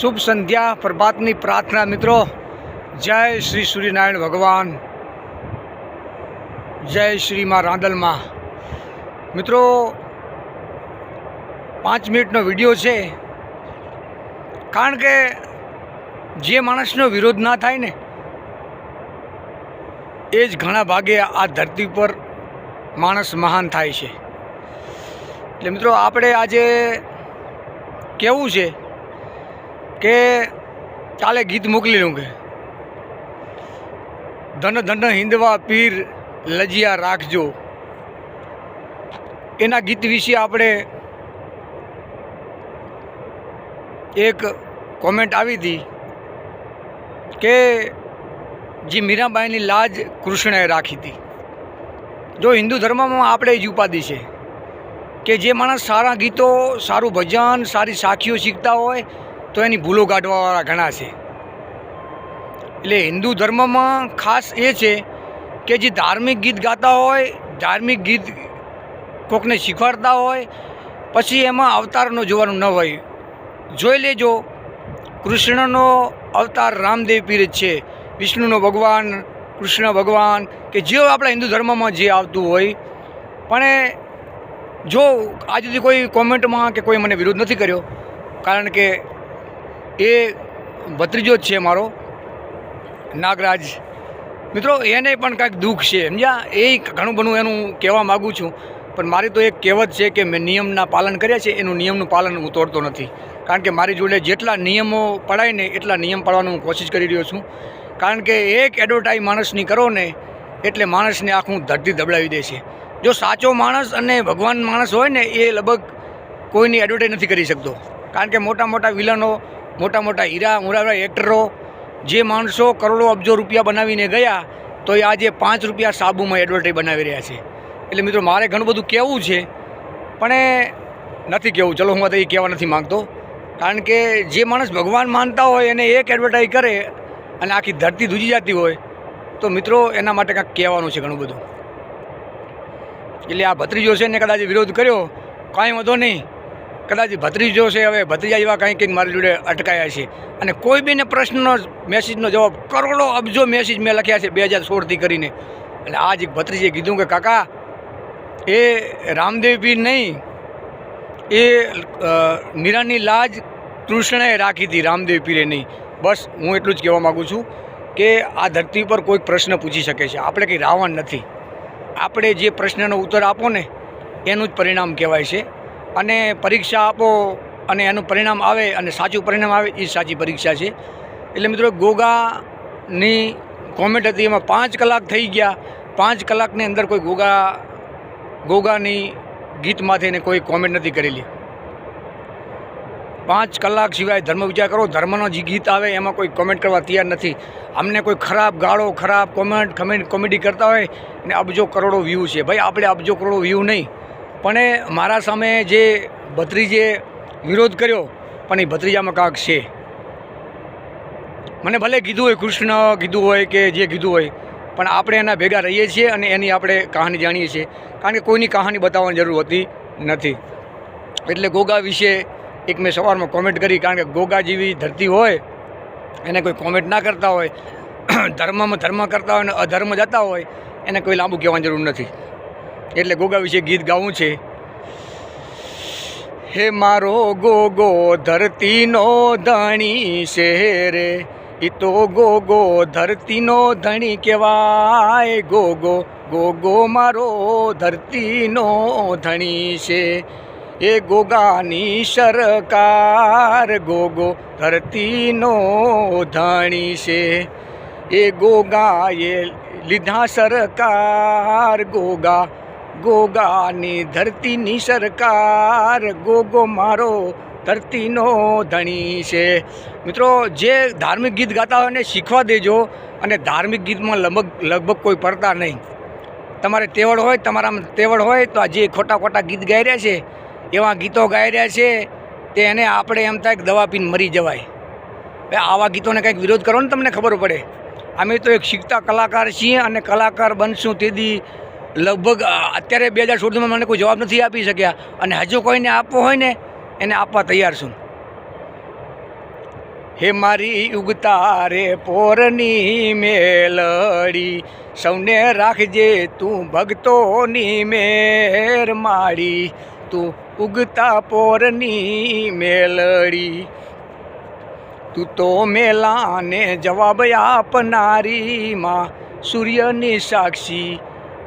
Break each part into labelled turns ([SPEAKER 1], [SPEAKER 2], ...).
[SPEAKER 1] શુભ સંધ્યા, પ્રભાતની પ્રાર્થના મિત્રો. જય શ્રી સૂર્યનારાયણ ભગવાન. જય શ્રી માં રાંદલમાં. મિત્રો, પાંચ મિનિટનો વીડિયો છે. કારણ કે જે માણસનો વિરોધ ના થાય ને, એ જ ઘણા ભાગે આ ધરતી પર માણસ મહાન થાય છે. એટલે મિત્રો, આપણે આજે કેવું છે? કે ચાલે ગીત મોકલી લઉં કે? ધન ધન હિંદવા પીર લજિયા રાખજો. એના ગીત વિશે આપણે એક કોમેન્ટ આવી હતી કે જે મીરાબાઈની લાજ કૃષ્ણએ રાખી હતી. જો હિન્દુ ધર્મમાં આપણે જ ઉપાધિ છે કે જે માણસ સારા ગીતો, સારું ભજન, સારી સાખીઓ શીખતા હોય તો એની ભૂલો કાઢવાવાળા ઘણા છે. એટલે હિન્દુ ધર્મમાં ખાસ એ છે કે જે ધાર્મિક ગીત ગાતા હોય, ધાર્મિક ગીત કોકને શીખવાડતા હોય, પછી એમાં અવતારનો જોવાનું ન હોય. જોઈ લેજો, કૃષ્ણનો અવતાર રામદેવ પીર છે, વિષ્ણુનો ભગવાન, કૃષ્ણ ભગવાન, કે જે આપણા હિન્દુ ધર્મમાં જે આવતું હોય. પણ જો આજ સુધી કોઈ કોમેન્ટમાં કે કોઈ મને વિરોધ નથી કર્યો, કારણ કે એ ભત્રીજો જ છે મારો, નાગરાજ. મિત્રો, એને પણ કાંઈક દુઃખ છે. સમજ્યા? એ ઘણું ઘણું એનું કહેવા માગું છું. પણ મારી તો એક કહેવત છે કે મેં નિયમના પાલન કર્યા છે, એનું નિયમનું પાલન હું તોડતો નથી. કારણ કે મારી જોડે જેટલા નિયમો પડાય ને એટલા નિયમ પાડવાનું હું કોશિશ કરી રહ્યો છું. કારણ કે એક એડવર્ટાઈઝ માણસની કરો ને, એટલે માણસને આખું ધરતી દબડાવી દે છે. જો સાચો માણસ અને ભગવાન માણસ હોય ને, એ લગભગ કોઈની એડવર્ટાઈઝ નથી કરી શકતો. કારણ કે મોટા મોટા વિલનો મોટા મોટા હીરા મોટા એક્ટરો જે માણસો કરોડો અબજો રૂપિયા બનાવીને ગયા, તો એ આજે પાંચ રૂપિયા સાબુમાં એડવર્ટાઈઝ બનાવી રહ્યા છે. એટલે મિત્રો, મારે ઘણું બધું કહેવું છે, પણ નથી કહેવું. ચલો, હું એ કહેવા નથી માગતો. કારણ કે જે માણસ ભગવાન માનતા હોય, એને એક એડવર્ટાઈઝ કરે અને આખી ધરતી ધૂજી જતી હોય, તો મિત્રો, એના માટે કાંઈક કહેવાનું છે ઘણું બધું. એટલે આ ભત્રીજો છે ને કદાચ વિરોધ કર્યો, કાંઈ વાંધો નહીં. કદાચ ભત્રીજો છે, હવે ભત્રીજા જેવા કંઈક કંઈક મારી જોડે અટકાયા છે. અને કોઈ બીને પ્રશ્નનો મેસેજનો જવાબ, કરોડો અબજો મેસેજ મેં લખ્યા છે બે હજાર સોળથી કરીને. એટલે આજ એક ભત્રીજીએ કીધું કે, કાકા, એ રામદેવ પીર નહીં, એ મીરાની લાજ કૃષ્ણએ રાખી હતી રામદેવ પીરે નહીં. બસ હું એટલું જ કહેવા માગું છું કે આ ધરતી પર કોઈક પ્રશ્ન પૂછી શકે છે. આપણે કંઈ રાવણ નથી. આપણે જે પ્રશ્નનો ઉત્તર આપો ને, એનું જ પરિણામ કહેવાય છે. અને પરીક્ષા આપો અને એનું પરિણામ આવે અને સાચું પરિણામ આવે એ સાચી પરીક્ષા છે. એટલે મિત્રો ગોગાની કોમેન્ટ હતી, એમાં પાંચ કલાક થઈ ગયા. પાંચ કલાકની અંદર કોઈ ગોગા, ગોગાની ગીતમાંથી એને કોઈ કોમેન્ટ નથી કરેલી. પાંચ કલાક સિવાય ધર્મ વિચાર કરો, ધર્મનો જે ગીત આવે એમાં કોઈ કોમેન્ટ કરવા તૈયાર નથી. અમને કોઈ ખરાબ ગાળો, ખરાબ કોમેન્ટ કમેન્ટ કોમેડી કરતા હોય ને અબજો કરોડો વ્યૂ છે. ભાઈ, આપણે અબજો કરોડો વ્યૂ નહીં. પણ મારા સામે જે ભત્રીજે વિરોધ કર્યો, પણ એ ભત્રીજામાં કાંક છે. મને ભલે કીધું હોય કૃષ્ણ, કીધું હોય કે જે કીધું હોય, પણ આપણે એના ભેગા રહીએ છીએ અને એની આપણે કહાની જાણીએ છીએ. કારણ કે કોઈની કહાની બતાવવાની જરૂર હોતી નથી. એટલે ગોગા વિશે એક મેં સવારમાં કોમેન્ટ કરી, કારણ કે ગોગા જેવી ધરતી હોય, એને કોઈ કોમેન્ટ ના કરતા હોય, ધર્મમાં ધર્મ કરતા હોય અને અધર્મ જતા હોય, એને કોઈ લાંબુ કહેવાની જરૂર નથી. એટલે ગોગા વિશે ગીત ગાવું છે. હે મારો ગોગો, ધરતીનો ધણી છે રે ઈ તો ગોગો, ધરતીનો ધણી કહેવાય ગોગો. ગોગો મારો ધરતીનો ધણી છે. એ ગોગાની સરકાર ગોગો, ધરતીનો ધણી છે. એ ગોગાએ લીધા સરકાર ગોગા. ગોગાની ધરતીની સરકાર, ગોગો મારો ધરતીનો ધણી છે. મિત્રો, જે ધાર્મિક ગીત ગાતા હોય એને શીખવા દેજો અને ધાર્મિક ગીતમાં લગભગ લગભગ કોઈ પડતા નહીં. તમારે તેવડ હોય, તમારામાં તેવડ હોય, તો આ જે ખોટા ખોટા ગીત ગાઈ રહ્યા છે, એવા ગીતો ગાઈ રહ્યા છે, તે એને આપણે એમ થાય દવા પીને મરી જવાય. હવે આવા ગીતોને કંઈક વિરોધ કરો ને તમને ખબર પડે. અમે તો એક શીખતા કલાકાર છીએ અને કલાકાર બનશું તેથી લગભગ અત્યારે બે હજાર સુધીમાં મને કોઈ જવાબ નથી આપી શક્યા. અને હજુ કોઈને આપવો હોય ને, એને આપવા તૈયાર છું. હે મારી ઉગતા રે પોરની મેલડી, સૌને રાખજે તું ભક્તોની મેર માડી. તું ઉગતા પોરની મેલડી, તું તો મેલાને જવાબ આપનારી માં, સૂર્યની સાક્ષી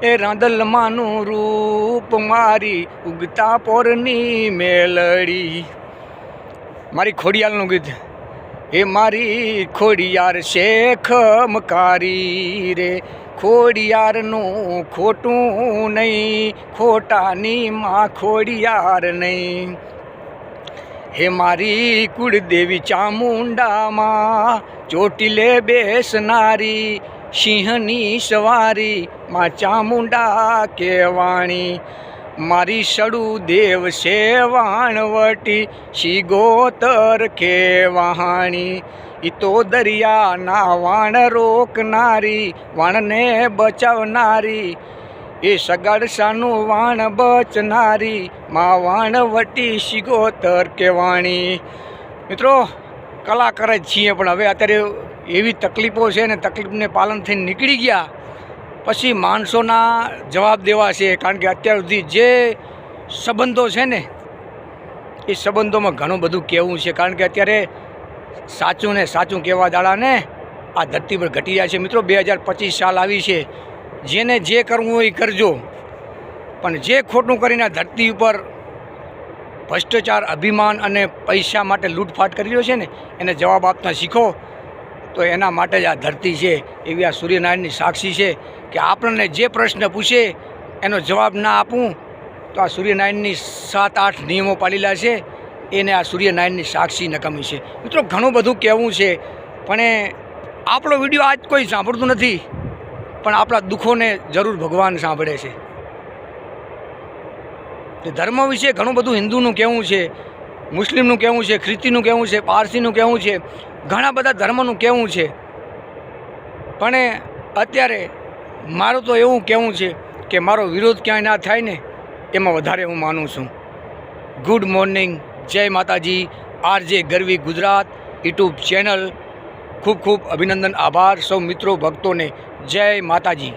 [SPEAKER 1] એ રાંદલમાનું રૂપ મારી ઉગતા પોરની મેલડી. મારી ખોડિયાલનું ગીત. એ મારી ખોડિયાર શેખ મકારી રે. ખોડિયારનું ખોટું નહીં, ખોટાની માં ખોડિયાર નહીં. હે મારી કુળદેવી ચામુંડામાં ચોટીલે બેસનારી સિંહની સવારી માં ચામુંડા કેવાણી. મારી સડુ દેવ છે વાણવટી શિગોતર કેવાણી. ઈ તો દરિયાના વાણ રોકનારી, વાણને બચાવનારી. એ સગાડસાનું વાણ બચનારી માં વાણવટી શિગોતર કેવાણી. મિત્રો, કલાકાર જ છીએ પણ હવે અત્યારે એવી તકલીફો છે ને તકલીફને પાલન થઈને નીકળી ગયા, પછી માણસોના જવાબ દેવા છે, કારણ કે અત્યાર સુધી જે સંબંધો છે ને, એ સંબંધોમાં ઘણું બધું કહેવું છે, કારણ કે અત્યારે સાચું ને સાચું કહેવા દાડાને આ ધરતી પર ઘટી જાય છે. મિત્રો, બે હજાર પચીસ સાલ આવી છે, જેને જે કરવું હોય એ કરજો, પણ જે ખોટું કરીને આ ધરતી ઉપર ભ્રષ્ટાચાર, અભિમાન અને પૈસા માટે લૂંટફાટ કરી રહ્યો છે ને, એને જવાબ આપતા શીખો. તો એના માટે જ આ ધરતી છે, એવી આ સૂર્યનારાયણની સાક્ષી છે કે આપણને જે પ્રશ્ન પૂછે એનો જવાબ ના આપું, તો આ સૂર્યનારાયણની સાત આઠ નિયમો પાળેલા છે, એને આ સૂર્યનારાયણની સાક્ષી નકામી છે. મિત્રો, ઘણું બધું કહેવું છે, પણ આપણો વીડિયો આજ કોઈ સાંભળતું નથી, પણ આપણા દુઃખોને જરૂર ભગવાન સાંભળે છે. ધર્મ વિશે ઘણું બધું હિન્દુનું કહેવું છે મુસ્લિમનું કહેવું છે, ખ્રિસ્તીનું કહેવું છે, પારસીનું કહેવું છે, ઘણા બધા ધર્મનું કહેવું છે. પણ અત્યારે મારું તો એવું કહેવું છે કે મારો વિરોધ ક્યાંય ના થાય ને, એમાં વધારે હું માનું છું. ગુડ મોર્નિંગ, જય માતાજી, RJ Garvi Gujarat, YouTube channel. ખૂબ ખૂબ અભિનંદન, આભાર. સૌ મિત્રો, ભક્તોને જય માતાજી.